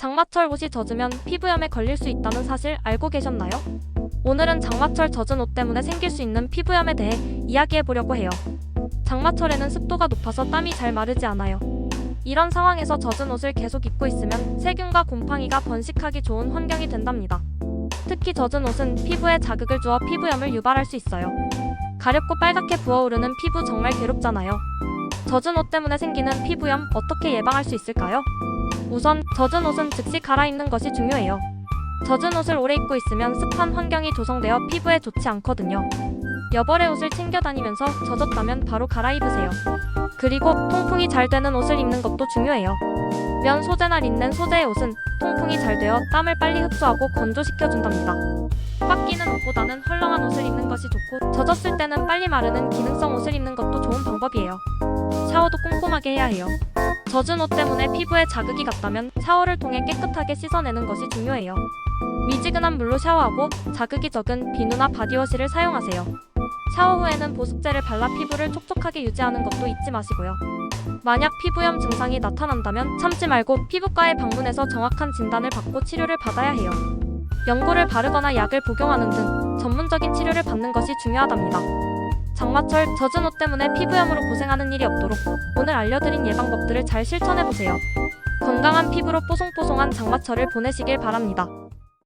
장마철 옷이 젖으면 피부염에 걸릴 수 있다는 사실 알고 계셨나요? 오늘은 장마철 젖은 옷 때문에 생길 수 있는 피부염에 대해 이야기해 보려고 해요. 장마철에는 습도가 높아서 땀이 잘 마르지 않아요. 이런 상황에서 젖은 옷을 계속 입고 있으면 세균과 곰팡이가 번식하기 좋은 환경이 된답니다. 특히 젖은 옷은 피부에 자극을 주어 피부염을 유발할 수 있어요. 가렵고 빨갛게 부어오르는 피부 정말 괴롭잖아요. 젖은 옷 때문에 생기는 피부염 어떻게 예방할 수 있을까요? 우선 젖은 옷은 즉시 갈아입는 것이 중요해요. 젖은 옷을 오래 입고 있으면 습한 환경이 조성되어 피부에 좋지 않거든요. 여벌의 옷을 챙겨 다니면서 젖었다면 바로 갈아입으세요. 그리고 통풍이 잘 되는 옷을 입는 것도 중요해요. 면 소재나 린넨 소재의 옷은 통풍이 잘 되어 땀을 빨리 흡수하고 건조시켜 준답니다. 꽉 끼는 옷보다는 헐렁한 옷을 입는 것이 좋고 젖었을 때는 빨리 마르는 기능성 옷을 입는 것도 좋은 방법이에요. 샤워도 꼼꼼하게 해야 해요. 젖은 옷 때문에 피부에 자극이 갔다면 샤워를 통해 깨끗하게 씻어내는 것이 중요해요. 미지근한 물로 샤워하고 자극이 적은 비누나 바디워시를 사용하세요. 샤워 후에는 보습제를 발라 피부를 촉촉하게 유지하는 것도 잊지 마시고요. 만약 피부염 증상이 나타난다면 참지 말고 피부과에 방문해서 정확한 진단을 받고 치료를 받아야 해요. 연고를 바르거나 약을 복용하는 등 전문적인 치료를 받는 것이 중요하답니다. 장마철 젖은 옷 때문에 피부염으로 고생하는 일이 없도록 오늘 알려드린 예방법들을 잘 실천해보세요. 건강한 피부로 뽀송뽀송한 장마철을 보내시길 바랍니다.